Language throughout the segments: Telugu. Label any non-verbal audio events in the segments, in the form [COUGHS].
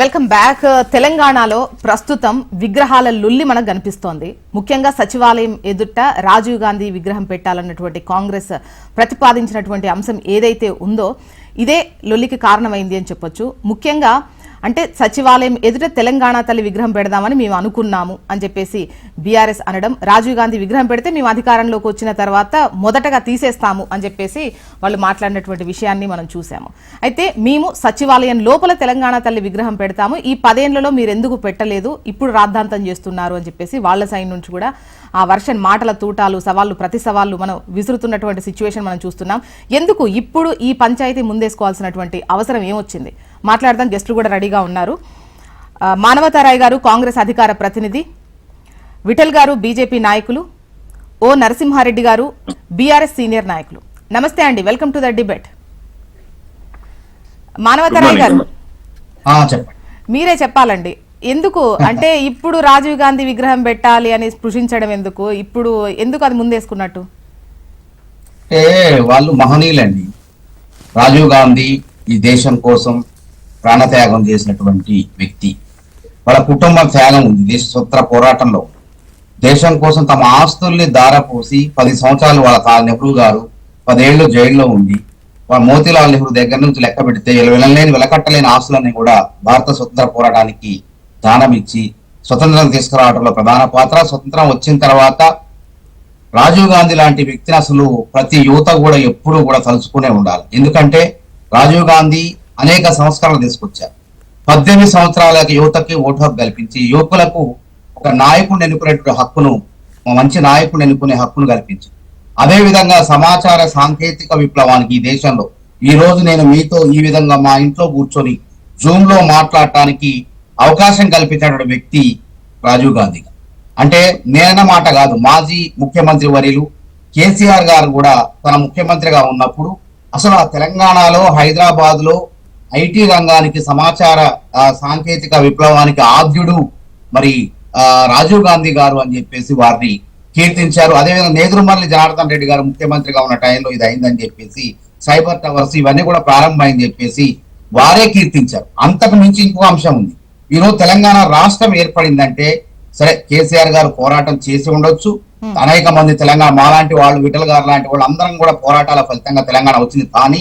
Welcome back. తెలంగాణలో ప్రస్తుతం విగ్రహాల లుల్లి మనకు కనిపిస్తోంది. ముఖ్యంగా సచివాలయం ఎదుట రాజీవ్ గాంధీ విగ్రహం పెట్టాలన్నటువంటి కాంగ్రెస్ ప్రతిపాదించినటువంటి అంశం ఏదైతే ఉందో ఇదే లొల్లికి కారణమైంది అని చెప్పొచ్చు. ముఖ్యంగా అంటే సచివాలయం ఎదుట తెలంగాణ తల్లి విగ్రహం పెడదామని మేము అనుకున్నాము అని చెప్పేసి బీఆర్ఎస్ అనడం రాజీవ్ గాంధీ విగ్రహం పెడితే మేము అధికారంలోకి వచ్చిన తర్వాత మొదటగా తీసేస్తాము అని చెప్పేసి వాళ్ళు మాట్లాడినటువంటి విషయాన్ని మనం చూసాము అయితే మేము సచివాలయం లోపల తెలంగాణ తల్లి విగ్రహం పెడతాము ఈ పదేళ్ళలో మీరు ఎందుకు పెట్టలేదు ఇప్పుడు రాద్ధాంతం చేస్తున్నారు అని చెప్పేసి వాళ్ళ సైన్ నుంచి కూడా ఆ వర్షన్ మాటల తూటాలు సవాళ్ళు ప్రతి సవాళ్ళు మనం విసురుతున్నటువంటి సిచ్యువేషన్ మనం చూస్తున్నాం. ఎందుకు ఇప్పుడు ఈ పంచాయతీ ముందేసుకోవాల్సినటువంటి అవసరం ఏమొచ్చింది? మాట్లాడదాం. గెస్టులు కూడా రెడీగా ఉన్నారు. మానవతారాయ్ గారు కాంగ్రెస్ అధికార ప్రతినిధి. విఠల్ గారు బీజేపీ నాయకులు. ఓ నరసింహారెడ్డి గారు బీఆర్ఎస్ సీనియర్ నాయకులు. నమస్తే అండి. Welcome to the debate. Manavatha Roy గారు. మీరే చెప్పాలండి. ఎందుకు? అంటే ఇప్పుడు రాజీవ్ గాంధీ విగ్రహం పెట్టాలి అని స్పృశించడం ఎందుకు? ఇప్పుడు ఎందుకు అది ముందేసుకున్నట్టు? వాళ్ళు మహనీయులండి. రాజీవ్ గాంధీ ఈ దేశం కోసం ప్రాణత్యాగం చేసినటువంటి వ్యక్తి. వాళ్ళ కుటుంబ త్యాగం ఉంది. దేశ స్వతంత్ర పోరాటంలో దేశం కోసం తమ ఆస్తుల్ని దారపోసి పది సంవత్సరాలు వాళ్ళ తా నెహ్రూ గారు పదేళ్ళు జైల్లో ఉండి వాళ్ళ మోతీలాల్ నెహ్రూ దగ్గర నుంచి లెక్క పెడితే వినలేని వెలకట్టలేని ఆస్తులన్నీ కూడా భారత స్వతంత్ర పోరాటానికి దానం ఇచ్చి స్వతంత్రం తీసుకురావడంలో ప్రధాన పాత్ర. స్వతంత్రం వచ్చిన తర్వాత రాజీవ్ గాంధీ లాంటి వ్యక్తిని అసలు ప్రతి యువత కూడా ఎప్పుడూ కూడా తలుచుకునే ఉండాలి. ఎందుకంటే రాజీవ్ గాంధీ అనేక సంస్కరణలు తీసుకొచ్చారు. పద్దెనిమిది సంవత్సరాల యువతకి ఓటు హక్కు కల్పించి యువకులకు ఒక నాయకుడిని ఎన్నుకునేటువంటి హక్కును మంచి నాయకుడిని ఎన్నుకునే హక్కును కల్పించి. అదే విధంగా సమాచార సాంకేతిక విప్లవానికి ఈ దేశంలో ఈ రోజు నేను మీతో ఈ విధంగా మా ఇంట్లో కూర్చొని జూమ్లో మాట్లాడటానికి అవకాశం కల్పించినటువంటి వ్యక్తి రాజీవ్ గాంధీ అంటే నేనన్న మాట కాదు మాజీ ముఖ్యమంత్రి వర్యులు కేసీఆర్ గారు కూడా తన ముఖ్యమంత్రిగా ఉన్నప్పుడు అసలు ఆ తెలంగాణలో హైదరాబాద్లో ఐటీ రంగానికి సమాచార సాంకేతిక విప్లవానికి ఆద్యుడు మరి ఆ, రాజీవ్ గాంధీ గారు అని చెప్పేసి వారిని కీర్తించారు. అదేవిధంగా నేదురుమల్లి జనార్దన్ రెడ్డి గారు ముఖ్యమంత్రిగా ఉన్న టైంలో ఇది అయిందని చెప్పేసి సైబర్ టవర్స్ ఇవన్నీ కూడా ప్రారంభమైంది చెప్పేసి వారే కీర్తించారు. అంతకు మించి ఇంకో అంశం ఉంది. ఈరోజు తెలంగాణ రాష్ట్రం ఏర్పడిందంటే సరే కేసీఆర్ గారు పోరాటం చేసి ఉండొచ్చు. అనేక మంది తెలంగాణ మాలాంటి వాళ్ళు విఠల్ గారు లాంటి వాళ్ళు అందరం కూడా పోరాటాల ఫలితంగా తెలంగాణ వచ్చింది. కానీ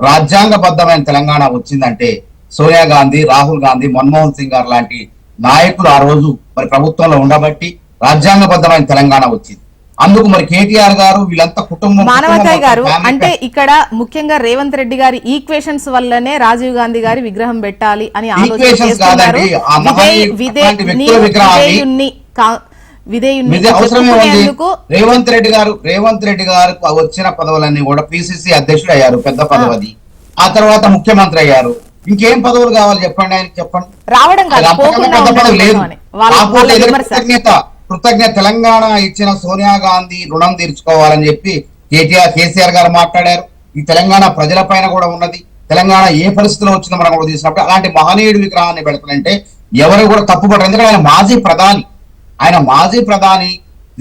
రాజ్యాంగబద్ధమైన తెలంగాణ వచ్చిందంటే సోనియా గాంధీ రాహుల్ గాంధీ మన్మోహన్ సింగ్ గారు లాంటి నాయకులు ఆ రోజు మరి ప్రభుత్వంలో ఉండబట్టి రాజ్యాంగబద్ధమైన తెలంగాణ వచ్చింది. అందుకు మరి కేటీఆర్ గారు వీళ్ళంతా కుటుంబం మానవతాయ్ గారు అంటే ఇక్కడ ముఖ్యంగా రేవంత్ రెడ్డి గారి ఈక్వేషన్స్ వల్లనే రాజీవ్ గాంధీ గారి విగ్రహం పెట్టాలి అని ఆలోచన రేవంత్ రెడ్డి గారు రేవంత్ రెడ్డి గారు వచ్చిన పదవులన్నీ కూడా పిసిసి అధ్యక్షుడు అయ్యారు పెద్ద పదవి ఆ తర్వాత ముఖ్యమంత్రి అయ్యారు. ఇంకేం పదవులు కావాలి చెప్పండి ఆయన చెప్పండి. రావడం పెద్ద పదవి లేదు. కృతజ్ఞత కృతజ్ఞత. తెలంగాణ ఇచ్చిన సోనియా గాంధీ రుణం తీర్చుకోవాలని చెప్పి కేటీఆర్ కేసీఆర్ గారు మాట్లాడారు. ఈ తెలంగాణ ప్రజల పైన కూడా ఉన్నది. తెలంగాణ ఏ పరిస్థితిలో వచ్చిందో మనం కూడా తీసినప్పుడు అలాంటి మహనీయుడి విగ్రహాన్ని పెడతానంటే ఎవరు కూడా తప్పుపడరు. ఎందుకంటే ఆయన మాజీ ప్రధాని. ఆయన మాజీ ప్రధాని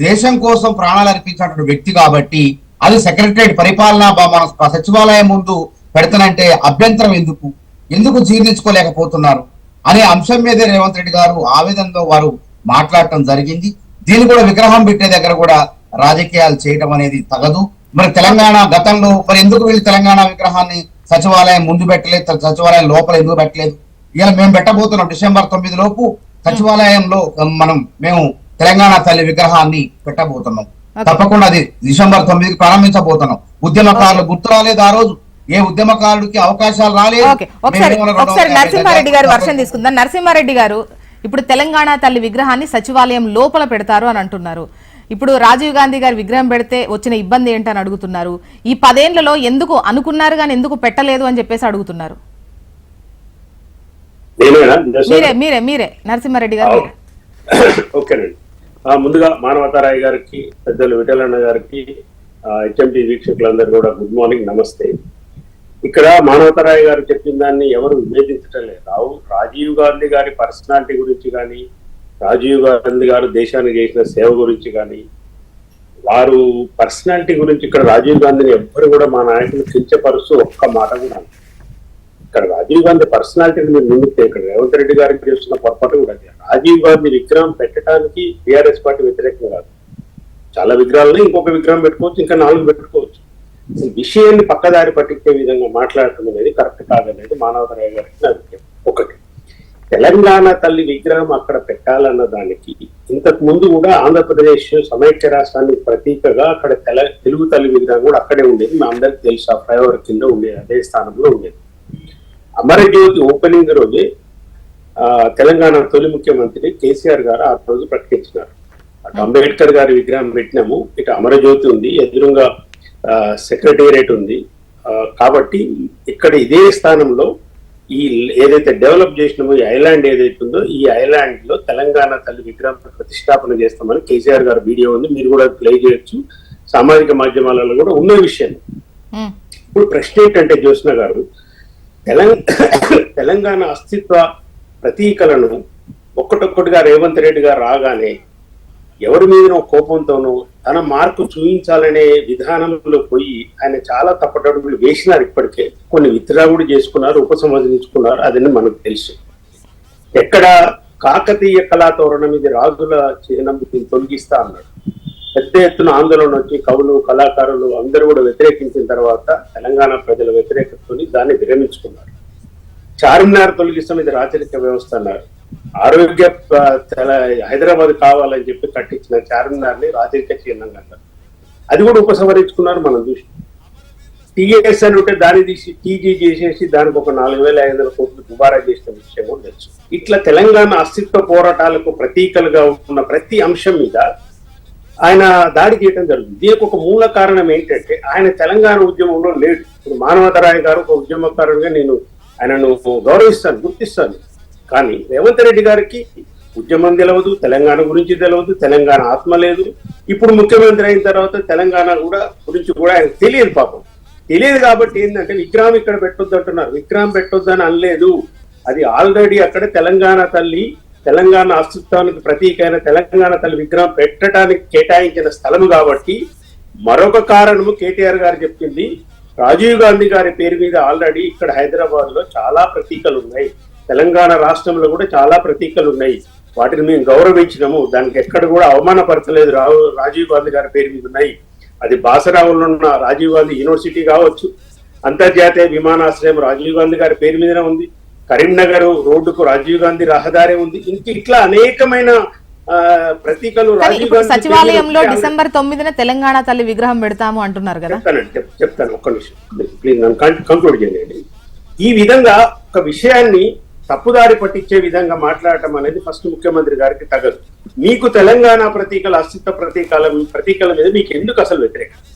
దేశం కోసం ప్రాణాలు అర్పించినటువంటి వ్యక్తి కాబట్టి అది సెక్రటరేట్ పరిపాలన మన సచివాలయం ముందు పెడతానంటే అభ్యంతరం ఎందుకు? ఎందుకు జీర్ణించుకోలేకపోతున్నారు? అనే అంశం మీదే రేవంత్ రెడ్డి గారు ఆవేదనలో వారు మాట్లాడటం జరిగింది. దీన్ని కూడా విగ్రహం పెట్టే దగ్గర కూడా రాజకీయాలు చేయడం అనేది తగదు. మరి తెలంగాణ గతంలో మరి ఎందుకు వీళ్ళు తెలంగాణ విగ్రహాన్ని సచివాలయం ముందు పెట్టలేదు? సచివాలయం లోపల ఎందుకు పెట్టలేదు? ఇలా మేము పెట్టబోతున్నాం డిసెంబర్ తొమ్మిది లోపు. సచివాలయంలో మనం మేము తెలంగాణ తల్లి విగ్రహాన్ని పెట్టబోతున్నాం. తప్పకుండా అది డిసెంబర్ తొమ్మిదికి ప్రారంభించబోతున్నాం. ఉద్యమకారులు గుర్తు రాలేదు ఆ రోజు. ఏ ఉద్యమకారుడికి అవకాశాలు రాలేదు. ఒకసారి నరసింహారెడ్డి గారు వర్షం తీసుకుందాం. నరసింహారెడ్డి గారు ఇప్పుడు తెలంగాణ తల్లి విగ్రహాన్ని సచివాలయం లోపల పెడతారు అని అంటున్నారు. ఇప్పుడు రాజీవ్ గాంధీ గారి విగ్రహం పెడితే వచ్చిన ఇబ్బంది ఏంటని అడుగుతున్నారు. ఈ పదేళ్ళలో ఎందుకు అనుకున్నారు కానీ ఎందుకు పెట్టలేదు అని చెప్పేసి అడుగుతున్నారు. మీరే మీరే మీరే. నరసింహారెడ్డి గారు. ఓకేనండి ముందుగా మానవతారాయ్ గారికి పెద్దలు విఠలన్న గారికి హెచ్ఎండి వీక్షకులందరూ కూడా గుడ్ మార్నింగ్ నమస్తే. ఇక్కడ మానవతారాయ్ గారు చెప్పిన దాన్ని ఎవరు విభేదించటం లేదు రావు రాజీవ్ గాంధీ గారి పర్సనాలిటీ గురించి కానీ రాజీవ్ గాంధీ గారు దేశానికి చేసిన సేవ గురించి కానీ వారు పర్సనాలిటీ గురించి ఇక్కడ రాజీవ్ గాంధీని ఎవ్వరు కూడా మా నాయకులు కించపరుస్తూ ఒక్క మాట కూడా. ఇక్కడ రాజీవ్ గాంధీ పర్సనాలిటీని మీరు ముందుకు తేకండి. రేవంత్ రెడ్డి గారికి చేస్తున్న పొరపాటు కూడా అదే. రాజీవ్ గాంధీ విగ్రహం పెట్టడానికి టిఆర్ఎస్ పార్టీ వ్యతిరేకం కాదు. చాలా విగ్రహాలను ఇంకొక విగ్రహం పెట్టుకోవచ్చు ఇంకా నాలుగు పెట్టుకోవచ్చు. అసలు విషయాన్ని పక్కదారి పట్టించే విధంగా మాట్లాడటం అనేది కరెక్ట్ కాదనేది మానవరావు గారికి నా అభిప్రాయం ఒకటి తెలంగాణ తల్లి విగ్రహం అక్కడ పెట్టాలన్న దానికి ఇంతకు ముందు కూడా ఆంధ్రప్రదేశ్ సమైక్య రాష్ట్రానికి ప్రతీకగా అక్కడ తెల తెలుగు తల్లి విగ్రహం కూడా అక్కడే ఉండేది. మా అందరికి తెలుసు ఆ ఫ్లైఓవర్ కింద ఉండేది అదే స్థానంలో ఉండేది. అమరజ్యోతి ఓపెనింగ్ రోజే తెలంగాణ తొలి ముఖ్యమంత్రి కేసీఆర్ గారు ఆ రోజు ప్రకటించినారు. అటు అంబేద్కర్ గారి విగ్రహం పెట్టినాము ఇటు అమరజ్యోతి ఉంది ఎదురుగా సెక్రటేరియట్ ఉంది. కాబట్టి ఇక్కడ ఇదే స్థానంలో ఈ ఏదైతే డెవలప్ చేసినామో ఈ ఐలాండ్ ఏదైతే ఉందో ఈ ఐలాండ్లో తెలంగాణ తల్లి విగ్రహం ప్రతిష్టాపన చేస్తామని కేసీఆర్ గారి వీడియో ఉంది మీరు కూడా ప్లే చేయొచ్చు. సామాజిక మాధ్యమాలలో కూడా ఉన్న విషయం. ఇప్పుడు ప్రశ్న ఏంటంటే జ్యోత్స్న గారు తెలంగాణ తెలంగాణ అస్తిత్వ ప్రతీకలను ఒక్కటొక్కటిగా రేవంత్ రెడ్డి గారు రాగానే ఎవరి మీదనో కోపంతోనూ తన మార్పు చూపించాలనే విధానంలో పోయి ఆయన చాలా తప్పటడుగులు వేసినారు ఇప్పటికే. కొన్ని విత్డ్రా కూడా చేసుకున్నారు ఉపసంహరించుకున్నారు. అదని మనకు తెలుసు. ఎక్కడ కాకతీయ కళాతోరణం ఇది రాజుల చిహ్నం దీన్ని తొలగిస్తా అన్నాడు. పెద్ద ఎత్తున ఆందోళన వచ్చి కవులు కళాకారులు అందరూ కూడా వ్యతిరేకించిన తర్వాత తెలంగాణ ప్రజల వ్యతిరేకతని దాన్ని విరమించుకున్నారు. చార్మినార్ తొలగిస్తాం ఇది రాచరిక వ్యవస్థ అన్నారు. ఆరోగ్య తెల- హైదరాబాద్ కావాలని చెప్పి కట్టించిన చార్మినార్ని రాచరిక చిహ్నంగా అన్నారు. అది కూడా ఉపసంహరించుకున్నారు మనం చూసి. టీఏఎస్ అని ఉంటే దాన్ని తీసి టీజీ చేసేసి దానికి ఒక నాలుగు వేల ఐదు వందల కోట్లు దుబారా చేసిన విషయం తెలుసు. ఇట్లా తెలంగాణ అస్తిత్వ పోరాటాలకు ప్రతీకలుగా ఉన్న ప్రతి అంశం మీద ఆయన దాడి చేయడం జరుగుతుంది. దీనికి ఒక మూల కారణం ఏంటంటే ఆయన తెలంగాణ ఉద్యమంలో లేడు. ఇప్పుడు మానవతరాయ్ గారు ఒక ఉద్యమకారుడిగా నేను ఆయనను గౌరవిస్తాను గుర్తిస్తాను. కానీ రేవంత్ రెడ్డి గారికి ఉద్యమం తెలియదు తెలంగాణ గురించి తెలియదు తెలంగాణ ఆత్మ లేదు. ఇప్పుడు ముఖ్యమంత్రి అయిన తర్వాత తెలంగాణ కూడా గురించి కూడా ఆయన తెలియదు పాపం. తెలియదు కాబట్టి ఏంటంటే విక్రమ్ ఇక్కడ పెట్టొద్దు అంటున్నారు. విక్రమ్ పెట్టొద్దు అని అనలేదు. అది ఆల్రెడీ అక్కడ తెలంగాణ తల్లి తెలంగాణ అస్తిత్వానికి ప్రతీకైన తెలంగాణ తల్లి విగ్రహం పెట్టడానికి కేటాయించిన స్థలం కాబట్టి మరొక కారణము కేటీఆర్ గారు చెప్పింది. రాజీవ్ గాంధీ గారి పేరు మీద ఆల్రెడీ ఇక్కడ హైదరాబాద్లో చాలా ప్రతీకలు ఉన్నాయి. తెలంగాణ రాష్ట్రంలో కూడా చాలా ప్రతీకలు ఉన్నాయి. వాటిని మేము గౌరవించినాము. దానికి ఎక్కడ కూడా అవమానపరచలేదు రావు రాజీవ్ గాంధీ గారి పేరు మీద ఉన్నాయి. అది బాసరావులో ఉన్న రాజీవ్ గాంధీ యూనివర్సిటీ కావచ్చు. అంతర్జాతీయ విమానాశ్రయం రాజీవ్ గాంధీ గారి పేరు మీదనే ఉంది. కరీంనగర్ రోడ్డుకు రాజీవ్ గాంధీ రహదారి ఉంది. ఇంక ఇట్లా అనేకమైన ప్రతీకలు సచివాలయంలో. డిసెంబర్ తొమ్మిదిన తెలంగాణ తల్లి విగ్రహం పెడతాము అంటున్నారు కదా. చెప్తానండి చెప్- చెప్తాను ఒక్క నిమిషం. ప్లీజ్ నన్ను కంక్లూడ్ చేయండి. ఈ విధంగా ఒక విషయాన్ని తప్పుదారి పట్టించే విధంగా మాట్లాడటం అనేది ఫస్ట్ ముఖ్యమంత్రి గారికి తగదు. మీకు తెలంగాణ ప్రతీకల అస్తిత్వ ప్రతీకాల ప్రతీకల మీద మీకు ఎందుకు అసలు వ్యతిరేకం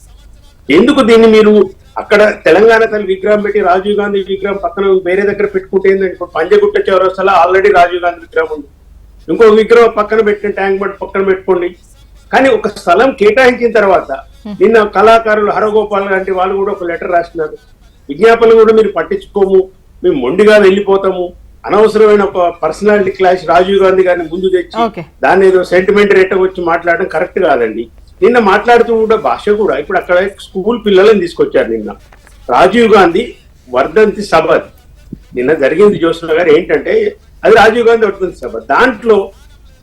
ఎందుకు దీన్ని మీరు అక్కడ తెలంగాణ తల్లి విగ్రహం పెట్టి రాజీవ్ గాంధీ విగ్రహం పక్కన వేరే దగ్గర పెట్టుకుంటే ఏంటంటే ఇప్పుడు పంజగుట్ట చౌరస్తాలో ఆల్రెడీ రాజీవ్ గాంధీ విగ్రహం ఉంది. ఇంకో విగ్రహం పక్కన పెట్టిన ట్యాంక్ బండ్ పక్కన పెట్టుకోండి. కానీ ఒక స్థలం కేటాయించిన తర్వాత నిన్న కళాకారులు హరగోపాల్ లాంటి వాళ్ళు కూడా ఒక లెటర్ రాసినారు. విజ్ఞాపనలు కూడా మీరు పట్టించుకోము. మేము మొండిగా వెళ్ళిపోతాము. అనవసరమైన ఒక పర్సనాలిటీ క్లాష్ రాజీవ్ గాంధీ గారిని ముందు తెచ్చి. దాన్ని ఏదో సెంటిమెంట్ రేట్ వచ్చి మాట్లాడడం కరెక్ట్ కాదండి. నిన్న మాట్లాడుతూ కూడా భాష కూడా ఇప్పుడు అక్కడ స్కూల్ పిల్లలని తీసుకొచ్చారు నిన్న. రాజీవ్ గాంధీ వర్ధంతి సభ. నిన్న జరిగింది జ్యోత్స్న గారు ఏంటంటే అది రాజీవ్ గాంధీ వర్ధంతి సభ. దాంట్లో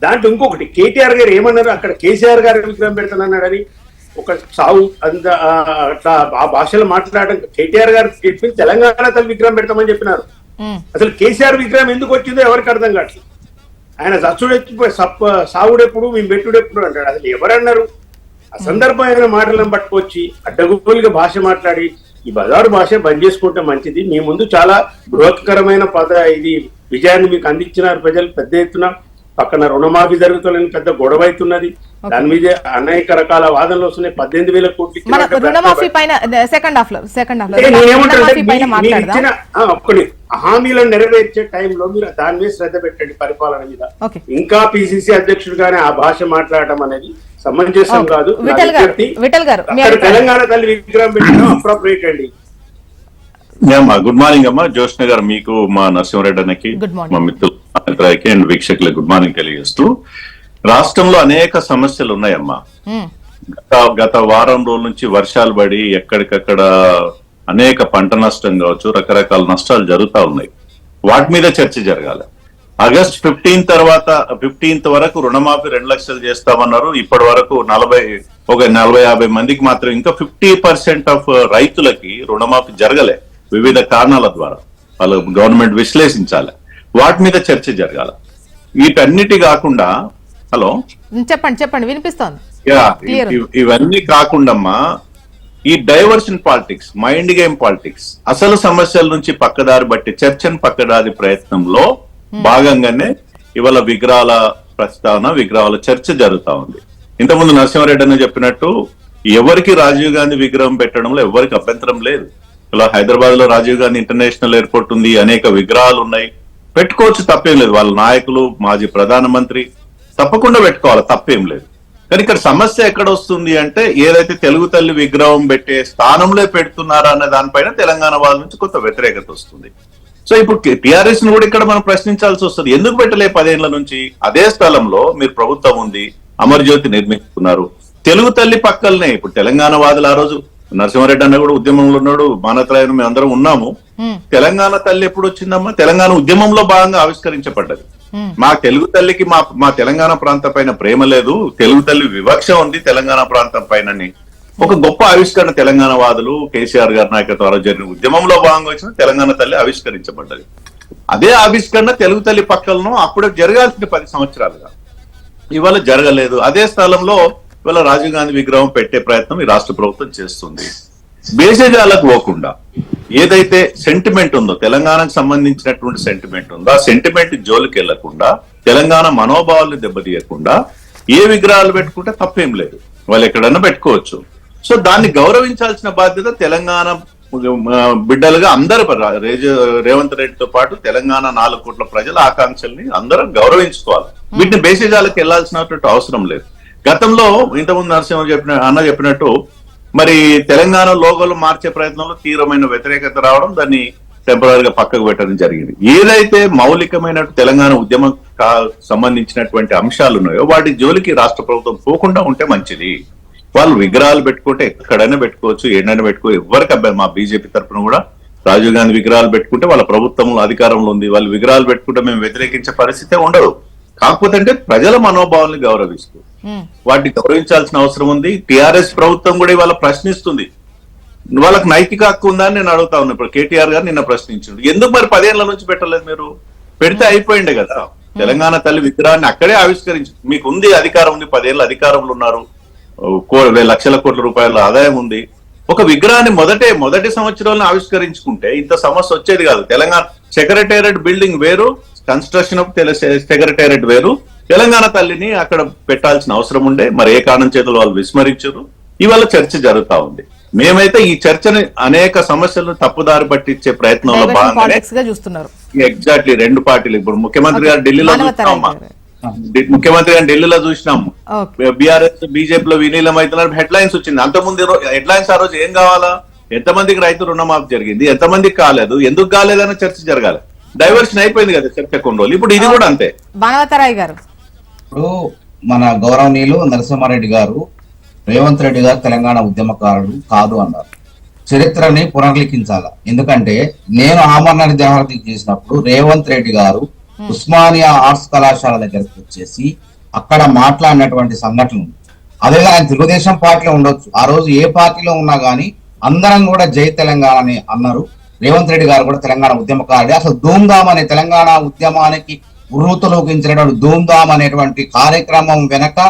దాంట్లో ఇంకొకటి కేటీఆర్ గారు ఏమన్నారు? అక్కడ కేసీఆర్ గారి విగ్రహం పెడతానన్నాడని ఒక సాగు అంత అట్లా ఆ భాషలో మాట్లాడడం కేటీఆర్ గారు చెప్పింది తెలంగాణ తల్లి విగ్రహం పెడతామని చెప్పినారు. అసలు కేసీఆర్ విగ్రహం ఎందుకు వచ్చిందో ఎవరికి అర్థం కావట్లేదు. ఆయన చచ్చుడెప్పుడు సప్ప సావుడెప్పుడు మేము పెట్టుడెప్పుడు అంటాడు. అసలు ఎవరన్నారు? అసందర్భమైన మాటలను పట్టుకొచ్చి అడ్డగోలుగా భాష మాట్లాడి ఈ బజారు భాష బంద్ చేసుకుంటే మంచిది. మీ ముందు చాలా బృహత్కరమైన పద ఇది. విజయాన్ని మీకు అందించినారు ప్రజలు పెద్ద ఎత్తున. పక్కన రుణమాఫీ జరుగుతున్నది పెద్ద గొడవ అవుతున్నది. దాని మీద అనేక రకాల వాదనలు వస్తున్నాయి. పద్దెనిమిది వేల కోట్లు రుణమాఫీ పైన సెకండ్ హాఫ్లో సెకండ్ హాఫ్ ఇచ్చిన హామీలను నెరవేర్చే టైంలో మీరు దాని మీద శ్రద్ధ పెట్టండి పరిపాలన మీద. ఇంకా పిసిసి అధ్యక్షుడుగానే ఆ భాష మాట్లాడటం అనేది సమంజసం. కాదు. విఠల్ గారు. తెలంగాణ తల్లి విగ్రహం పెట్టడం అప్రోప్రియేట్ [COUGHS] అండి. అమ్మా గుడ్ మార్నింగ్ అమ్మా. జ్యోష్ణ గారు మీకు మా నరసింహరెడ్డి అన్నకి Good morning. మా మిత్రులకి అండ్ వీక్షకులకు గుడ్ మార్నింగ్ తెలియజేస్తూ రాష్ట్రంలో అనేక సమస్యలు ఉన్నాయమ్మా. ఉమ్, గత గత వారం రోజుల నుంచి వర్షాలు పడి ఎక్కడికక్కడ అనేక పంట నష్టం కావచ్చు రకరకాల నష్టాలు జరుగుతా ఉన్నాయి. వాటి మీద చర్చ జరగాలి. ఆగస్ట్ ఫిఫ్టీన్ తర్వాత ఫిఫ్టీన్త్ వరకు రుణమాఫీ రెండు లక్షలు చేస్తామన్నారు. ఇప్పటి వరకు నలభై ఒక నలభై యాభై మందికి మాత్రం ఇంకా ఫిఫ్టీ పర్సెంట్ ఆఫ్ రైతులకి రుణమాఫీ జరగలే వివిధ కారణాల ద్వారా. వాళ్ళు గవర్నమెంట్ విశ్లేషించాలి. వాటి మీద చర్చ జరగాలి. వీటన్నిటి కాకుండా హలో? చెప్పండి చెప్పండి వినిపిస్తోంది. ఇవన్నీ కాకుండామ్మా ఈ diversion politics mind game politics అసలు సమస్యల నుంచి పక్కదారి బట్టి చర్చను పక్కదారి ప్రయత్నంలో భాగంగానే ఇవాళ విగ్రహాల ప్రస్తావన విగ్రహాల చర్చ జరుగుతా ఉంది. ఇంతకుముందు నరసింహారెడ్డి అని చెప్పినట్టు ఎవరికి రాజీవ్ గాంధీ విగ్రహం పెట్టడంలో ఎవరికి అభ్యంతరం లేదు. ఇలా హైదరాబాద్లో రాజీవ్ గాంధీ ఇంటర్నేషనల్ ఎయిర్పోర్ట్ ఉంది అనేక విగ్రహాలు ఉన్నాయి. పెట్టుకోవచ్చు తప్పేం లేదు. వాళ్ళ నాయకులు మాజీ ప్రధానమంత్రి తప్పకుండా పెట్టుకోవాలి తప్పేం లేదు. కానీ ఇక్కడ సమస్య ఎక్కడ వస్తుంది అంటే ఏదైతే తెలుగు తల్లి విగ్రహం పెట్టే స్థానంలో పెడుతున్నారా అనే దానిపైన తెలంగాణ వాళ్ళ నుంచి కొంత వ్యతిరేకత వస్తుంది. సో ఇప్పుడు టిఆర్ఎస్ను కూడా ఇక్కడ మనం ప్రశ్నించాల్సి వస్తుంది. ఎందుకు పెట్టలే పదేళ్ళ నుంచి? అదే స్థలంలో మీరు ప్రభుత్వం ఉంది అమర్జ్యోతి నిర్మిస్తున్నారు. తెలుగు తల్లి పక్కలనే ఇప్పుడు తెలంగాణ వాదులు ఆ రోజు నరసింహారెడ్డి అన్న కూడా ఉద్యమంలో ఉన్నాడు మానత్రాయన మేము అందరం ఉన్నాము. తెలంగాణ తల్లి ఎప్పుడు వచ్చిందమ్మా? తెలంగాణ ఉద్యమంలో భాగంగా ఆవిష్కరించబడ్డది. మా తెలుగు తల్లికి మా మా తెలంగాణ ప్రాంతం పైన ప్రేమ లేదు తెలుగు తల్లి వివక్ష ఉంది తెలంగాణ ప్రాంతం పైన ఒక గొప్ప ఆవిష్కరణ తెలంగాణ వాదులు కేసీఆర్ గారి నాయకత్వంలో జరిగిన ఉద్యమంలో భాగంగా వచ్చిన తెలంగాణ తల్లి ఆవిష్కరించబడ్డది. అదే ఆవిష్కరణ తెలుగు తల్లి పక్కలను అప్పుడే జరగాల్సిన పది సంవత్సరాలుగా. ఇవాళ జరగలేదు. అదే స్థలంలో ఇవాళ రాజీవ్ గాంధీ విగ్రహం పెట్టే ప్రయత్నం ఈ రాష్ట్ర ప్రభుత్వం చేస్తుంది. బేసేజాలకు పోకుండా ఏదైతే సెంటిమెంట్ ఉందో తెలంగాణకు సంబంధించినటువంటి సెంటిమెంట్ ఉందో ఆ సెంటిమెంట్ జోలికి వెళ్ళకుండా తెలంగాణ మనోభావాలను దెబ్బతీయకుండా ఏ విగ్రహాలు పెట్టుకుంటే తప్పేం లేదు. వాళ్ళు ఎక్కడన్నా పెట్టుకోవచ్చు. సో దాన్ని గౌరవించాల్సిన బాధ్యత తెలంగాణ బిడ్డలుగా అందరు రేవంత్ రెడ్డితో పాటు తెలంగాణ నాలుగు కోట్ల ప్రజల ఆకాంక్షల్ని అందరం గౌరవించుకోవాలి. వీటిని బేసిజాలకు వెళ్ళాల్సినటువంటి అవసరం లేదు. గతంలో ఇంతకుముందు నరసింహ చెప్పిన అన్న చెప్పినట్టు మరి తెలంగాణ లోగోలు మార్చే ప్రయత్నంలో తీవ్రమైన వ్యతిరేకత రావడం దాన్ని టెంపరీగా పక్కకు పెట్టడం జరిగింది. ఏదైతే మౌలికమైన తెలంగాణ ఉద్యమం సంబంధించినటువంటి అంశాలు ఉన్నాయో వాటి జోలికి రాష్ట్ర ప్రభుత్వం పోకుండా ఉంటే మంచిది. వాళ్ళు విగ్రహాలు పెట్టుకుంటే ఎక్కడైనా పెట్టుకోవచ్చు ఏడైనా పెట్టుకో ఎవరికి అబ్బాయి మా బీజేపీ తరఫున కూడా రాజీవ్ గాంధీ విగ్రహాలు పెట్టుకుంటే వాళ్ళ ప్రభుత్వం అధికారంలో ఉంది. వాళ్ళు విగ్రహాలు పెట్టుకుంటే మేము వ్యతిరేకించే పరిస్థితే ఉండదు. కాకపోతే అంటే ప్రజల మనోభావాల్ని గౌరవిస్తూ వాటిని గౌరవించాల్సిన అవసరం ఉంది. టిఆర్ఎస్ ప్రభుత్వం కూడా ఇవాళ ప్రశ్నిస్తుంది. వాళ్ళకి నైతిక హక్కు ఉందా అని నేను అడుగుతా ఉన్నా. ఇప్పుడు కేటీఆర్ గారు నిన్న ప్రశ్నించాడు. ఎందుకు మరి పదేళ్ళ నుంచి పెట్టలేదు మీరు? పెడితే అయిపోయిండే కదా. తెలంగాణ తల్లి విగ్రహాన్ని అక్కడే ఆవిష్కరించి మీకు ఉంది అధికారం ఉంది పదేళ్ళ అధికారంలో ఉన్నారు. లక్షల కోట్ల రూపాయల ఆదాయం ఉంది. ఒక విగ్రహాన్ని మొదటే మొదటి సంవత్సరంలో ఆవిష్కరించుకుంటే ఇంత సమస్య వచ్చేది కాదు. తెలంగాణ సెక్రటేరియట్ బిల్డింగ్ వేరు కన్స్ట్రక్షన్ ఆఫ్ సెక్రటేరియట్ వేరు. తెలంగాణ తల్లిని అక్కడ పెట్టాల్సిన అవసరం ఉండే మరి ఏ కారణం చేతులు వాళ్ళు విస్మరించారు. ఇవాళ చర్చ జరుగుతా ఉంది. మేమైతే ఈ చర్చని అనేక సమస్యలను తప్పుదారి పట్టించే ప్రయత్నంలో డైవర్షన్ భాగంగానే పాలిటిక్స్గా చూస్తున్నారు. ఎగ్జాక్ట్లీ రెండు పార్టీలు. ఇప్పుడు ముఖ్యమంత్రి గారు ఢిల్లీలో. డి- ముఖ్యమంత్రి గారు ఢిల్లీలో చూసినాము ఓకే. బీఆర్ఎస్ బీజేపీలో విలీనం అవుతున్నారు. హెడ్ లైన్స్ వచ్చింది. అంతకుముందు హెడ్ లైన్స్ ఆ రోజు ఏం కావాలా? ఎంతమందికి రైతు రుణమాఫీ జరిగింది? ఎంతమందికి కాలేదు? ఎందుకు కాలేదన్న చర్చ జరగాలి. డైవర్షన్ అయిపోయింది కదా చర్చ కొన్ని రోజులు. ఇప్పుడు ఇది కూడా అంతే. బాణవతరాయ్ గారు. ఇప్పుడు మన గౌరవనీయులు నరసింహారెడ్డి గారు రేవంత్ రెడ్డి గారు తెలంగాణ ఉద్యమకారుడు కాదు అన్నారు. చరిత్రని పునర్లిఖించాల? ఎందుకంటే నేను ఆమరణ జవహర్దీ చేసినప్పుడు రేవంత్ రెడ్డి గారు ఉస్మానియా ఆర్ట్స్ కళాశాల దగ్గరకు వచ్చేసి అక్కడ మాట్లాడినటువంటి సంఘటనలు అదేగా ఆయన తెలుగుదేశం పార్టీలో ఉండొచ్చు. ఆ రోజు ఏ పార్టీలో ఉన్నా గానీ అందరం కూడా జై తెలంగాణ అని అన్నారు. రేవంత్ రెడ్డి గారు కూడా తెలంగాణ ఉద్యమకారుడు. అసలు ధూమ్ధామ్ అనే తెలంగాణ ఉద్యమానికి ఉర్రూతలోకించినటువంటి ధూమ్ధామ్ అనేటువంటి కార్యక్రమం వెనక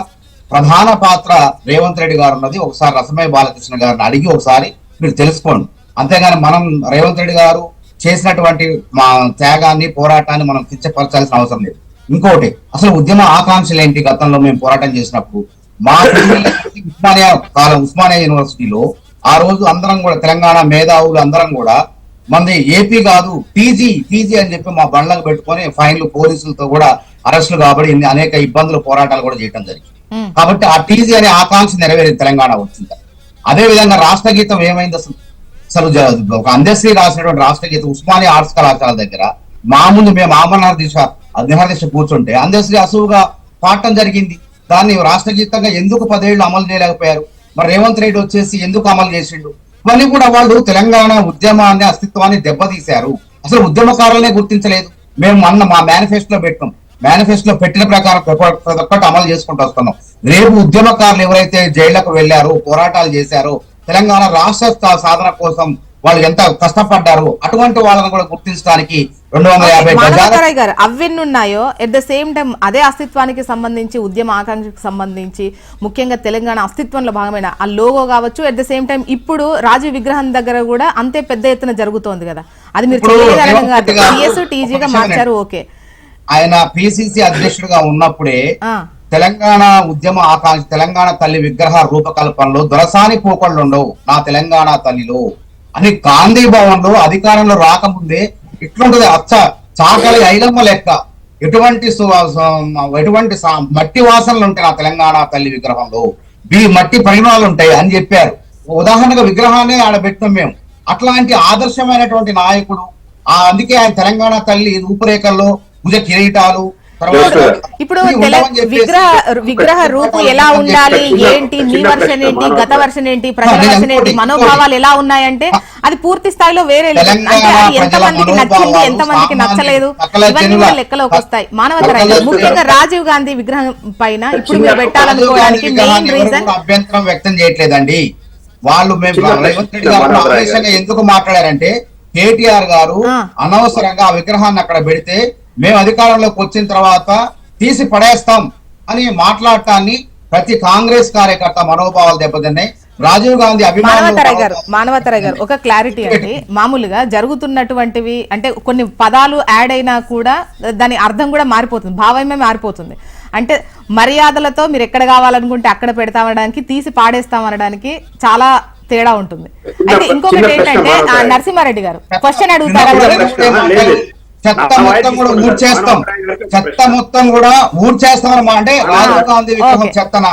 ప్రధాన పాత్ర రేవంత్ రెడ్డి గారు ఉన్నది. ఒకసారి రసమయ బాలకృష్ణ గారిని అడిగి ఒకసారి మీరు తెలుసుకోండి. అంతేగాని మనం రేవంత్ రెడ్డి గారు చేసినటువంటి మా త్యాగాన్ని పోరాటాన్ని మనం కించపరచాల్సిన అవసరం లేదు. ఇంకోటి అసలు ఉద్యమ ఆకాంక్షలు ఏంటి గతంలో మేము పోరాటం చేసినప్పుడు? మా ఉస్మానియా కాలం ఉస్మానియా యూనివర్సిటీలో ఆ రోజు అందరం కూడా తెలంగాణ మేధావులు అందరం కూడా మంది ఏపీ కాదు పీజీ పీజీ అని చెప్పి మా బండ్లకు పెట్టుకొని ఫైన్లు పోలీసులతో కూడా అరెస్టులు కాబట్టి అనేక ఇబ్బందులు పోరాటాలు కూడా చేయడం జరిగింది. కాబట్టి ఆ టీజీ అనే ఆకాంక్ష నెరవేరింది తెలంగాణ వచ్చింది. అదే విధంగా రాష్ట్ర గీతం ఏమైంది అసలు? అసలు ఒక అందశ్రీ రాసినటువంటి రాష్ట్ర గీతం ఉస్మానియా ఆర్ట్స్ కళాశాల దగ్గర మా ముందు మేము ఆమరణ దిశ నిహర దిశ కూర్చుంటే అందశ్రీ అసువుగా పాడటం జరిగింది. దాన్ని రాష్ట్ర గీతంగా ఎందుకు పదేళ్ళు అమలు చేయలేకపోయారు? మరి రేవంత్ రెడ్డి వచ్చేసి ఎందుకు అమలు చేసిండు? ఇవన్నీ కూడా వాళ్ళు తెలంగాణ ఉద్యమాన్ని అస్తిత్వాన్ని దెబ్బతీశారు. అసలు ఉద్యమకారులనే గుర్తించలేదు. మేము మొన్న మా మేనిఫెస్టోలో పెట్టినాం. మేనిఫెస్టోలో పెట్టిన ప్రకారం ప్రతి ఒక్కటి అమలు చేసుకుంటూ వస్తున్నాం. రేపు ఉద్యమకారులు ఎవరైతే జైళ్ళకు వెళ్ళారో పోరాటాలు చేశారో తెలంగాణ రాష్ట్ర సాధన కోసం వాళ్ళు ఎంత కష్టపడ్డారు అటువంటి వాళ్ళని కూడా గుర్తించడానికి రెండు వందల యాభై గారు ఎట్ ద సేమ్ టైం అదే అస్తిత్వానికి సంబంధించి ఉద్యమ ఆకాంక్షకు సంబంధించి ముఖ్యంగా తెలంగాణ అస్తిత్వంలో భాగమైన ఆ లోగో కావచ్చు ఎట్ ద సేమ్ టైం ఇప్పుడు రాజీవ్ విగ్రహం దగ్గర కూడా అంతే పెద్ద ఎత్తున జరుగుతోంది కదా అది మీరు టీజీగా మార్చారు. ఓకే ఆయన పిసిసి అధ్యక్షుడిగా ఉన్నప్పుడే. తెలంగాణ ఉద్యమ ఆకాంక్ష తెలంగాణ తల్లి విగ్రహ రూపకల్పనలో దొరసాని పోకళ్ళు ఉండవు నా తెలంగాణ తల్లిలో. అని గాంధీ భవన్లో అధికారంలో రాకముందే ఇట్లుంటది అచ్చ చాకలి ఐలమ్మ లెక్క. ఎటువంటి ఎటువంటి సా- మట్టి వాసనలు ఉంటాయి నా తెలంగాణ తల్లి విగ్రహంలో. ఈ మట్టి పరిమాణాలు ఉంటాయి అని చెప్పారు. ఉదాహరణగా విగ్రహాన్ని ఆడ పెట్టాం మేము. అట్లాంటి ఆదర్శమైనటువంటి నాయకుడు ఆ అందుకే ఆయన తెలంగాణ తల్లి రూపురేఖల్లో భుజ కిరీటాలు ఇప్పుడు విగ్రహ విగ్రహ రూపు ఎలా ఉండాలి? ఏంటి? మీ వర్షన్ ఏంటి గత వర్షన్ ఏంటి ప్రజల వర్షన్ ఏంటి మనోభావాలు ఎలా ఉన్నాయంటే అది పూర్తి స్థాయిలో వేరే అంటే అది ఎంత మందికి నచ్చింది ఎంత మందికి నచ్చలేదు? ఇవన్నీ కూడా లెక్కలోకి వస్తాయి. సకల ముఖ్యంగా రాజీవ్ గాంధీ విగ్రహం పైన ఇప్పుడు మీరు పెట్టాలనుకోవడానికి మెయిన్ రీజన్ అభ్యంతరం వ్యక్తం చేయట్లేదండి. వాళ్ళు మేము. ఎందుకు మాట్లాడారంటే కేటీఆర్ గారు. అనవసరంగా ఆ విగ్రహాన్ని అక్కడ పెడితే మేము అధికారంలోకి వచ్చిన తర్వాత తీసి పడేస్తాం అని మాట్లాడటాన్ని ప్రతి కాంగ్రెస్ కార్యకర్త మనోభావాలు దెబ్బతిన్నాయి. రాజీవ్ గాంధీ మానవతరాయ్ గారు మానవతరాయ్ గారు ఒక క్లారిటీ అండి. మామూలుగా జరుగుతున్నటువంటివి అంటే కొన్ని పదాలు యాడ్ అయినా కూడా దాని అర్థం కూడా మారిపోతుంది భావమే మారిపోతుంది. అంటే మర్యాదలతో మీరు ఎక్కడ కావాలనుకుంటే అక్కడ పెడతామనడానికి తీసి పాడేస్తామనడానికి చాలా తేడా ఉంటుంది. అయితే ఇంకొకటి ఏంటంటే. నరసింహారెడ్డి గారు క్వశ్చన్ అడుగుతారా చెత్త మొత్తం కూడా. ఊడ్చేస్తాం చెత్త. మొత్తం కూడా ఊడ్చేస్తాం అంటే రాజీవ్ గాంధీ విగ్రహం. చెత్తన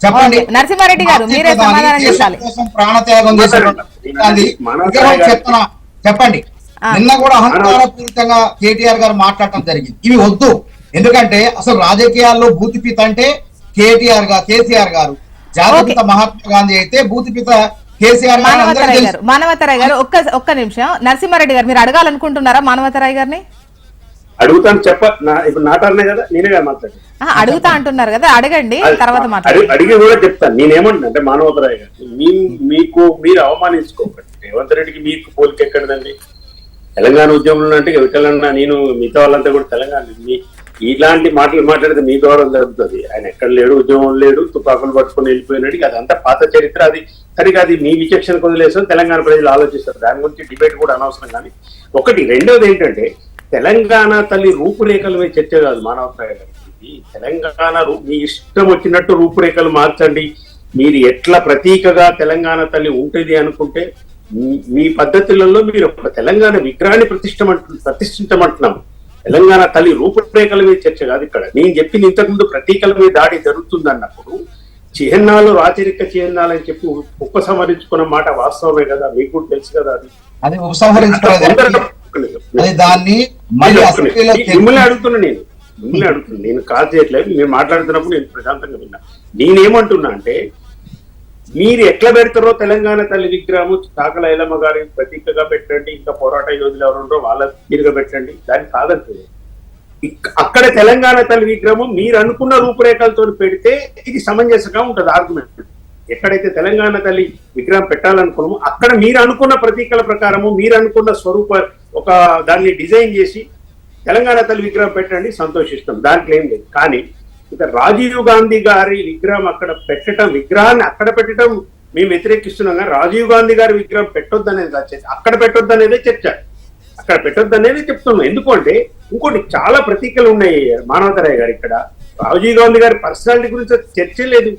చెప్పండి. నరసింహారెడ్డి గారు, మీరే సమాధానం. కోసం ప్రాణత్యాగం. గాంధీ విగ్రహం చెత్తన చెప్పండి. నిన్న కూడా అహంకారపూరితంగా కేటీఆర్ గారు మాట్లాడటం జరిగింది ఇవి వద్దు ఎందుకంటే అసలు రాజకీయాల్లో భూతిపిత అంటే కేటీఆర్ గారు కేసీఆర్ గారు జాతిపిత మహాత్మా గాంధీ అయితే భూతిపిత కేసీఆర్ గారు అందరికీ మానవతరాయ్. గారు మానవతరాయ్ గారు ఒక్క ఒక్క నిమిషం నరసింహారెడ్డి గారు మీరు అడగాలనుకుంటున్నారా మానవతరాయ్ గారిని అడుగుతాను చెప్ప నా- ఇప్పుడు నాటారనే కదా నేనే కదా మాట్లాడు అడుగుతా అంటున్నారు కదా అడగండి తర్వాత అడిగి కూడా చెప్తాను నేనేమంటున్నా అంటే మానవతరాయ్ గారు మీ మీకు మీరు అవమానించుకోకండి. రేవంత్ రెడ్డికి మీకు పోలిక ఎక్కడదండి? తెలంగాణ ఉద్యమంలో అంటే ఇక విఠలన్న నేను మిగతా వాళ్ళంతా కూడా తెలంగాణ మీ ఇలాంటి మాటలు మాట్లాడితే మీ గౌరవం జరుగుతుంది. ఆయన ఎక్కడ లేడు ఉద్యమం లేడు తుపాకులు పట్టుకొని వెళ్ళిపోయినాడు ఇక అదంతా పాత చరిత్ర. అది సరిగా అది మీ విచక్షణ వదిలేసాం తెలంగాణ ప్రజలు ఆలోచిస్తారు. దాని గురించి డిబేట్ కూడా అనవసరం కానీ ఒకటి రెండవది ఏంటంటే తెలంగాణ తల్లి రూపురేఖల మీద చర్చ కాదు ఇది తెలంగాణ మీ ఇష్టం వచ్చినట్టు రూపురేఖలు మార్చండి. మీరు ఎట్లా ప్రతీకగా తెలంగాణ తల్లి ఉంటుంది అనుకుంటే మీ- పద్ధతులలో మీరు ఒక తెలంగాణ విగ్రహాన్ని ప్రతిష్టమంటు ప్రతిష్ఠించమంటున్నాం. తెలంగాణ తల్లి రూపురేఖల మీద చర్చ కాదు ఇక్కడ. నేను చెప్పింది ఇంతకుముందు ప్రతీకల మీద దాడి జరుగుతుంది అన్నప్పుడు చిహ్నాలు రాచరిక చిహ్నాలు అని చెప్పి ఉపసంహరించుకున్న మాట వాస్తవమే కదా? మీకు కూడా తెలుసు కదా అది. అది దాన్ని మిమ్మల్ని అడుగుతున్నా నేను. మిమ్మల్ని అడుగుతున్నా. నేను కాల్ చేయట్లేదు. మీరు మాట్లాడుతున్నప్పుడు నేను ప్రశాంతంగా విన్నా. నేనేమంటున్నా అంటే మీరు ఎట్లా పెడతారో తెలంగాణ తల్లి విగ్రహము కాకల ఐలమ్మ గారి ప్రతీకగా పెట్టండి ఇంకా పోరాట యోధులు ఎవరు ఉన్నారో వాళ్ళ తీరుగా పెట్టండి. దాన్ని కాదంటుంది అక్కడ తెలంగాణ తల్లి విగ్రహము మీరు అనుకున్న రూపురేఖలతో పెడితే ఇది సమంజసంగా ఉంటుంది ఆర్గ్యుమెంట్ ఎక్కడైతే తెలంగాణ తల్లి విగ్రహం పెట్టాలనుకున్నామో అక్కడ మీరు అనుకున్న ప్రతీకల ప్రకారము మీరు అనుకున్న స్వరూప ఒక దాన్ని డిజైన్ చేసి తెలంగాణ తల్లి విగ్రహం పెట్టండి సంతోషిస్తాం. దాంట్లో ఏం లేదు. కానీ ఇక రాజీవ్ గాంధీ గారి విగ్రహం అక్కడ పెట్టడం విగ్రహాన్ని అక్కడ పెట్టడం మేము వ్యతిరేకిస్తున్నాం కానీ రాజీవ్ గాంధీ గారి విగ్రహం పెట్టొద్దు అనేది అక్కడ పెట్టొద్దు అనేదే చర్చ. అక్కడ పెట్టొద్దు అనేది చెప్తున్నాం. ఎందుకంటే ఇంకోటి చాలా ప్రతీకలు ఉన్నాయి మానవతరాయ్ గారు ఇక్కడ. రాజీవ్ గాంధీ గారి పర్సనాలిటీ గురించి చర్చ లేదు.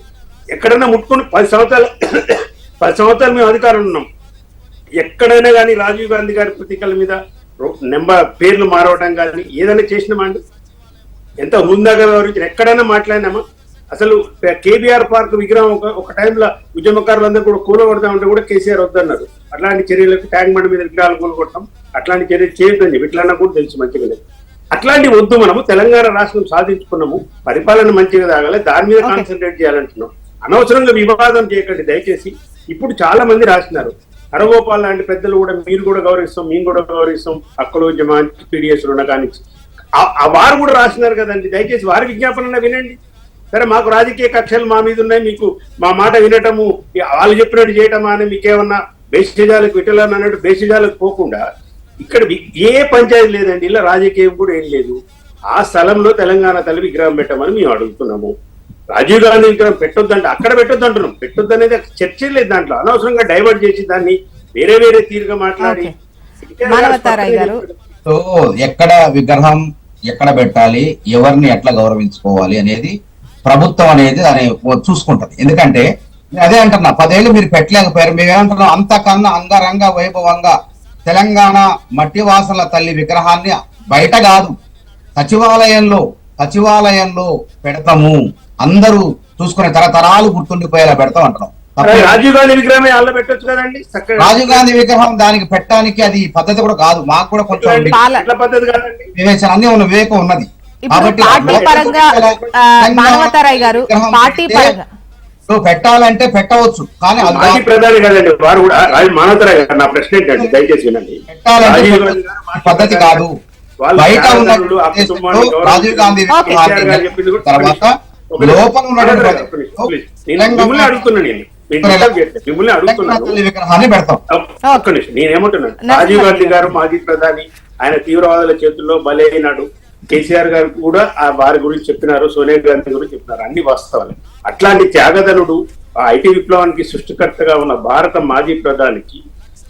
ఎక్కడైనా ముట్టుకుని పది సంవత్సరాలు పది సంవత్సరాలు మేము అధికారం ఉన్నాం. ఎక్కడైనా కానీ రాజీవ్ గాంధీ గారి ప్రతీకల మీద నెంబర్ పేర్లు మారవడం కానీ ఏదైనా చేసినామా అండి? ఎంత ముందాగా వివరించిన ఎక్కడైనా మాట్లాడినామా? అసలు కేబీఆర్ పార్క్ విగ్రహం ఒక ఒక టైంలో ఉద్యమకారులందరూ కూడా కూలగొడతా ఉంటే కూడా కేసీఆర్ వద్దన్నారు. అట్లాంటి చర్యలకు ట్యాంక్ బండి మీద విగ్రహాలు కూలగొట్టడం అట్లాంటి చర్యలు చేయొద్దని చెప్పి ఇట్లన్నా కూడా తెలుసు మంచిగా లేదు. అట్లాంటి వద్దు మనము తెలంగాణ రాష్ట్రం సాధించుకున్నాము పరిపాలన మంచిగా తాగాలి దాని మీద. కాన్సన్ట్రేట్ చేయాలంటున్నాం. అనవసరంగా వివాదం చేయకండి దయచేసి. ఇప్పుడు చాలా మంది రాసినారు అరగోపాల్ లాంటి పెద్దలు కూడా మీరు కూడా గౌరవిస్తాం మేము కూడా గౌరవిస్తాం. అక్కలు జమాన్ పీడిఎస్ ఉన్న కానీ ఆ- వారు కూడా రాసినారు కదండి. దయచేసి వారి విజ్ఞాపన వినండి. సరే మాకు రాజకీయ కక్షలు మా మీద ఉన్నాయి. మీకు మా మాట వినటము వాళ్ళు చెప్పినట్టు చేయటమా అని మీకేమన్నా బేసిజాలకు విటలని అన్నట్టు బేసిజాలకు పోకుండా ఇక్కడ ఏ పంచాయతీ లేదండి. ఇలా రాజకీయం కూడా ఏం లేదు. ఆ స్థలంలో తెలంగాణ తల్లి విగ్రహం పెట్టమని మేము అడుగుతున్నాము. రాజీవ్ గాంధీ విగ్రహం పెట్టొద్దంటే అక్కడ పెట్టొద్దు అంటున్నాం. పెట్టొద్దు అనేది చర్చ లేదు దాంట్లో. అనవసరంగా డైవర్ట్ చేసి దాన్ని వేరే వేరే తీరుగా మాట్లాడి. సో ఎక్కడ విగ్రహం ఎక్కడ పెట్టాలి ఎవరిని ఎట్లా గౌరవించుకోవాలి అనేది ప్రభుత్వం అనేది దాన్ని చూసుకుంటది. ఎందుకంటే అదే అంటున్నా పదేళ్ళు మీరు పెట్టలేకపోయారు. మేమేమంటున్నాం అంతకన్నా అంగరంగ వైభవంగా తెలంగాణ మట్టి వాసనల తల్లి విగ్రహాన్ని బయట కాదు సచివాలయంలో సచివాలయంలో పెడతాము. అందరూ చూసుకునే తరతరాలు గుర్తుండిపోయేలా పెడతాం అంటున్నాం. రాజీవ్ గాంధీ విగ్రహమే అల్ల పెట్టొచ్చు కదండి. రాజీవ్ గాంధీ విగ్రహం దానికి పెట్టడానికి అది పద్ధతి కూడా కాదు. మాకు కూడా కొంచెం పద్ధతి కాదండి. వివేచన అన్ని ఉన్న వివేకం ఉన్నది. ఇప్పుడు పార్టీ లోపల పరంగా ఆ, మానవతారాయ్ గారు విగ్రహం పార్టీ పెడితే పరంగా. నువ్వు పెట్టాలంటే పెట్టవచ్చు. కానీ మాజీ. ప్రధాని కదండి వారు కూడా గారు నా ప్రశ్న ఏంటండి దయచేసి వినండి. పెట్టాలంటే పద్ధతి కాదు. వాళ్ళ బయట ఉన్న రాజీవ్ గాంధీ తర్వాత. లోపల ఉన్నటువంటి. నేను మిమ్మల్ని అడుగుతున్నా. మిమ్మల్ని అడుగుతున్నాను. నేనేమంటున్నాను రాజీవ్ గాంధీ గారు మాజీ ప్రధాని ఆయన తీవ్రవాదుల చేతుల్లో బలైనాడు కేసీఆర్ గారు కూడా ఆ వారి గురించి చెప్పినారు సోనియా గాంధీ గురించి చెప్పినారు అన్ని వాస్తవాలే. అట్లాంటి త్యాగధనుడు ఆ ఐటీ విప్లవానికి సృష్టికర్తగా ఉన్న భారత మాజీ ప్రధానికి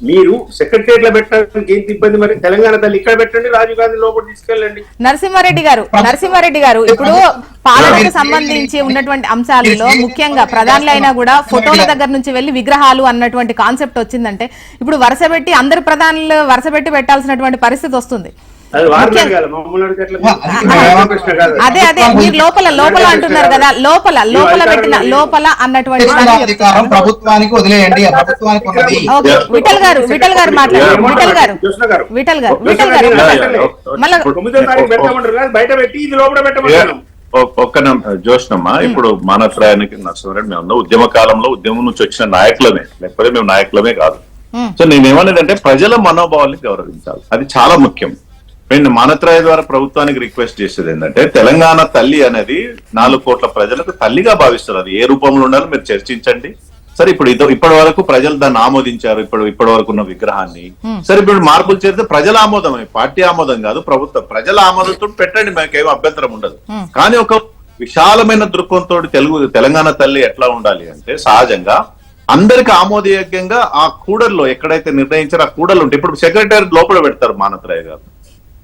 మీరు సెక్రటరియట్లో పెట్టడానికి ఏంటి ఇబ్బంది మరి? తెలంగాణ తల్లి ఇక్కడ పెట్టండి రాజీవ్ గాంధీ లోపల తీసుకెళ్ళండి. నరసింహారెడ్డి గారు నరసింహారెడ్డి గారు ఇప్పుడు పాలనకు సంబంధించి ఉన్నటువంటి అంశాలలో ముఖ్యంగా ప్రధానులు అయినా కూడా ఫోటోల దగ్గర నుంచి వెళ్ళి విగ్రహాలు అన్నటువంటి కాన్సెప్ట్ వచ్చిందంటే ఇప్పుడు వరుస పెట్టి అందరు ప్రధానులు వరుస పెట్టి పెట్టాల్సినటువంటి పరిస్థితి వస్తుంది. అది? అది మీరు లోపల లోపల అంటున్నారు కదా లోపల లోపల పెట్టిన లోపల అన్నటువంటి. ప్రభుత్వానికి వదిలేయండి. విఠల్ గారు విఠల్ గారు మాట్లాడారు విఠల్ గారు. విఠల్ గారు. విఠల్ గారు. మళ్ళా ఒక్క జోష్నమ్మ ఇప్పుడు మానసరాయానికి నరసింహారెడ్డి మేము ఉన్నాం ఉద్యమ కాలంలో ఉద్యమం నుంచి వచ్చిన నాయకులమే. లేకపోతే మేము నాయకులమే కాదు. సో నేనేమనేదంటే ప్రజల మనోభావాల్ని గౌరవించాలి. అది చాలా ముఖ్యం. నేను మానత్రాయ ద్వారా ప్రభుత్వానికి రిక్వెస్ట్ చేసేది ఏంటంటే తెలంగాణ తల్లి అనేది నాలుగు కోట్ల ప్రజలకు తల్లిగా భావిస్తారు అది ఏ రూపంలో ఉండాలో మీరు చర్చించండి. సరే ఇప్పుడు ఇదో ఇప్పటి వరకు ప్రజలు దాన్ని ఆమోదించారు. ఇప్పుడు ఇప్పటి వరకు ఉన్న విగ్రహాన్ని. సరే ఇప్పుడు మార్పులు చేస్తే ప్రజల ఆమోదం పార్టీ ఆమోదం కాదు ప్రభుత్వం. ప్రజల ఆమోదంతో పెట్టండి మాకేం అభ్యంతరం ఉండదు. కానీ ఒక విశాలమైన దృక్పథంతో తెలుగు తెలంగాణ తల్లి ఎట్లా ఉండాలి అంటే సహజంగా అందరికి ఆమోదయోగ్యంగా ఆ కూడల్లో ఎక్కడైతే నిర్ణయించారో ఆ కూడలు ఉంటాయి ఇప్పుడు సెక్రటరీ లోపల పెడతారు మానత్రాయ గారు.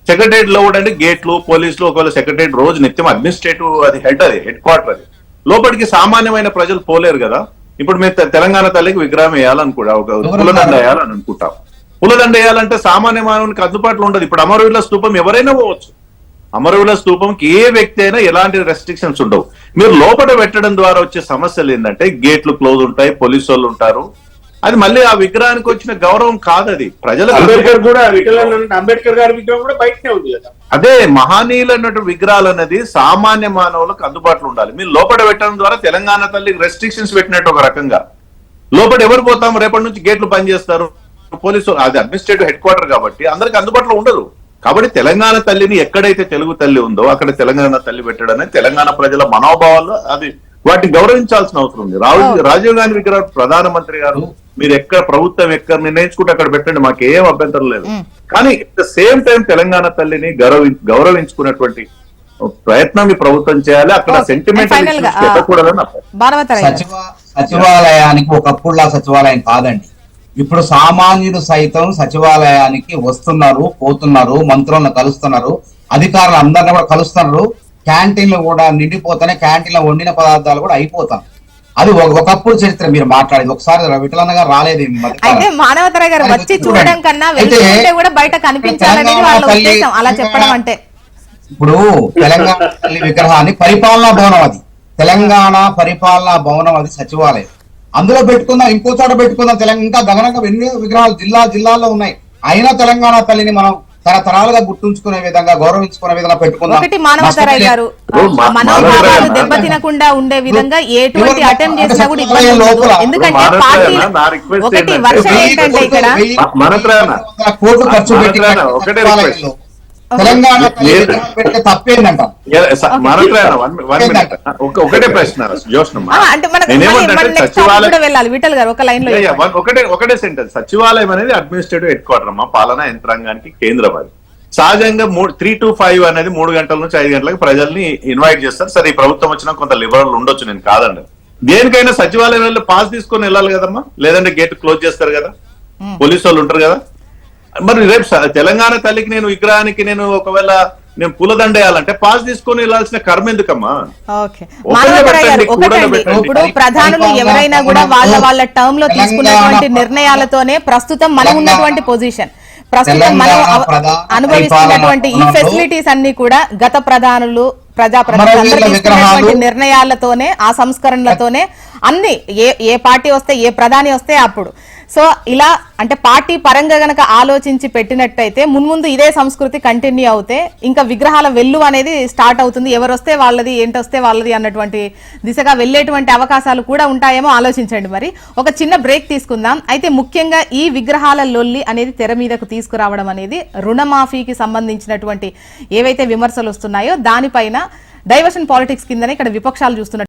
సెక్రటరియట్లో కూడా అంటే గేట్లు పోలీసులు ఒకవేళ సెక్రటరియట్ రోజు నిత్యం అడ్మినిస్ట్రేటివ్ అది హెడ్ అది హెడ్ క్వార్టర్ అది. లోపలికి సామాన్యమైన ప్రజలు పోలేరు కదా. ఇప్పుడు మేము తెలంగాణ తల్లికి విగ్రహం వేయాలనుకుంటా ఒక పూలదండ వేయాలని అనుకుంటాం. పూలదండ వేయాలంటే సామాన్య మానవునికి అందుబాటులో ఉండదు. ఇప్పుడు అమరవీరుల స్తూపం ఎవరైనా పోవచ్చు. అమరవీరుల స్తూపంకి ఏ వ్యక్తి అయినా ఎలాంటి రెస్ట్రిక్షన్స్ ఉండవు. మీరు లోపల పెట్టడం ద్వారా వచ్చే సమస్యలు ఏంటంటే గేట్లు క్లోజ్ ఉంటాయి పోలీసు వాళ్ళు ఉంటారు. అది మళ్ళీ ఆ విగ్రహానికి వచ్చిన గౌరవం కాదు అది ప్రజలకు అంబేద్కర్ కూడా అంబేద్కర్ గారి విగ్రహం కూడా బయటనే ఉంది కదా. అదే మహనీయులు అన్నట్టు విగ్రహాలు అనేది సామాన్య మానవులకు అందుబాటులో ఉండాలి. మీరు లోపల పెట్టడం ద్వారా తెలంగాణ తల్లికి రెస్ట్రిక్షన్స్ పెట్టినట్టు ఒక రకంగా. లోపల ఎవరు పోతాం? రేపటి నుంచి గేట్లు పనిచేస్తారు పోలీసు అది అడ్మినిస్ట్రేటివ్ హెడ్ క్వార్టర్ కాబట్టి అందరికి అందుబాటులో ఉండదు. కాబట్టి తెలంగాణ తల్లిని ఎక్కడైతే తెలుగు తల్లి ఉందో అక్కడ తెలంగాణ తల్లి పెట్టడం తెలంగాణ ప్రజల మనోభావాలు అది వాటిని గౌరవించాల్సిన అవసరం ఉంది. రాహుల్ రాజీవ్ గాంధీ విగ్రహం ప్రధానమంత్రి గారు మీరు ఎక్కడ ప్రభుత్వం ఎక్కడ నిర్ణయించుకుంటే అక్కడ పెట్టండి మాకు ఏం అభ్యంతరం లేదు. కానీ at the same time Telangana తల్లిని గౌరవి గౌరవించుకున్నటువంటి ప్రయత్నం ఈ ప్రభుత్వం చేయాలి. అక్కడ. సెంటిమెంట్ సచివాలయానికి ఒకప్పుడులా సచివాలయం కాదండి. ఇప్పుడు సామాన్యులు సైతం సచివాలయానికి వస్తున్నారు పోతున్నారు మంత్రులను కలుస్తున్నారు అధికారులు అందరిని కూడా కలుస్తున్నారు. క్యాంటీన్లు కూడా నిండిపోతానే క్యాంటీన్లో వండిన పదార్థాలు కూడా అయిపోతాం. అది ఒక- ఒకప్పుడు చరిత్ర మీరు మాట్లాడేది. ఒకసారి విఠలన్న గారు రాలేదు. అయితే మానవతరాయ్ గారు వచ్చి చూడండి. కన్నా కూడా బయట కనిపించాలనేది వాళ్ళ ఉద్దేశం. అలా చెప్పడం అంటే. ఇప్పుడు తెలంగాణ తల్లి విగ్రహాన్ని పరిపాలనా భవనం అది. తెలంగాణ పరిపాలనా భవనం అది సచివాలయం. అందులో పెట్టుకుందాం ఇంకో చోట పెట్టుకుందాం. తెలంగాణ ఇంకా గగనంగా ఎన్ని విగ్రహాలు జిల్లా జిల్లాల్లో ఉన్నాయి. అయినా తెలంగాణ తల్లిని మనం తరతరాలుగా గుర్తుంచుకునే విధంగా గౌరవించుకునే విధంగా పెట్టుకుందాం. ఒకటి మానవతారాయ్ గారు మనోభావాలు మానవతారాయ్ దెబ్బతినకుండా ఉండే విధంగా ఎటువంటి అటెంప్ట్ చేసినా కూడా ఇబ్బంది ఎందుకంటే పార్టీ ఒకటి ఏంటంటే వర్షం ఏంటంటే ఇక్కడ కోట్లు ఖర్చు పెట్టి తెలంగాణ తప్పేందంట. ఒకటే ప్రశ్న జోష్నమ్మ ఆ, అంటే మనకు నేనేమంటే నెక్స్ట్ సచివాలయం కూడా వెళ్ళాలి. విఠల్ గారు ఒక లైన్లో యా, యా, వన్- ఒకటే ఒకటే సెంటెన్స్ సచివాలయం అనేది అడ్మినిస్ట్రేటివ్ హెడ్ క్వార్టర్ అమ్మా పాలనా యంత్రాంగానికి కేంద్రం అది. సహజంగా మూడు త్రీ టు ఫైవ్ అనేది మూడు గంటల నుంచి ఐదు గంటలకు ప్రజల్ని ఇన్వైట్ చేస్తారు. సరే ఈ ప్రభుత్వం వచ్చినా కొంత లిబరల్ ఉండొచ్చు నేను కాదండి. దేనికైనా సచివాలయం వెళ్ళి పాస్ తీసుకొని వెళ్ళాలి కదమ్మా? లేదంటే గేట్ క్లోజ్ చేస్తారు కదా? పోలీసు వాళ్ళు ఉంటారు కదా? మరి రేపు తెలంగాణ తల్లికి నేను విగ్రహానికి నేను ఒకవేళ నేను పూలదండ వేయాలంటే పాస్ తీసుకొని వెళ్ళాల్సిన కర్మ ఎందుకమ్మా. ఇప్పుడు ప్రధానులు ఎవరైనా కూడా వాళ్ళ వాళ్ళ టర్మ్లో తీసుకున్నటువంటి నిర్ణయాలతోనే ప్రస్తుతం మనం ఉన్నటువంటి పొజిషన్ ప్రస్తుతం మనం అనుభవిస్తున్నటువంటి ఈ ఫెసిలిటీస్ అన్ని కూడా గత ప్రధానులు ప్రజా ప్రతినిధులు అందరూ అమరవీరుల తీసుకున్నటువంటి విగ్రహాలు- నిర్ణయాలతోనే ఆ సంస్కరణలతోనే అన్ని ఏ ఏ పార్టీ వస్తే ఏ ప్రధాని వస్తే అప్పుడు. సో ఇలా అంటే పార్టీ పరంగా గనక ఆలోచించి పెట్టినట్టయితే మున్ముందు ఇదే సంస్కృతి కంటిన్యూ అవుతే ఇంకా విగ్రహాల వెల్లు అనేది స్టార్ట్ అవుతుంది. ఎవరు వస్తే వాళ్ళది ఏంటొస్తే వాళ్ళది అన్నటువంటి దిశగా వెళ్ళేటువంటి అవకాశాలు కూడా ఉంటాయేమో ఆలోచించండి మరి. ఒక చిన్న బ్రేక్ తీసుకుందాం. అయితే ముఖ్యంగా ఈ విగ్రహాల లొల్లి అనేది తెర మీదకు తీసుకురావడం అనేది రుణమాఫీకి సంబంధించినటువంటి ఏవైతే విమర్శలు వస్తున్నాయో దానిపైన డైవర్షన్ పాలిటిక్స్ కిందనే ఇక్కడ విపక్షాలు చూస్తున్నట్టు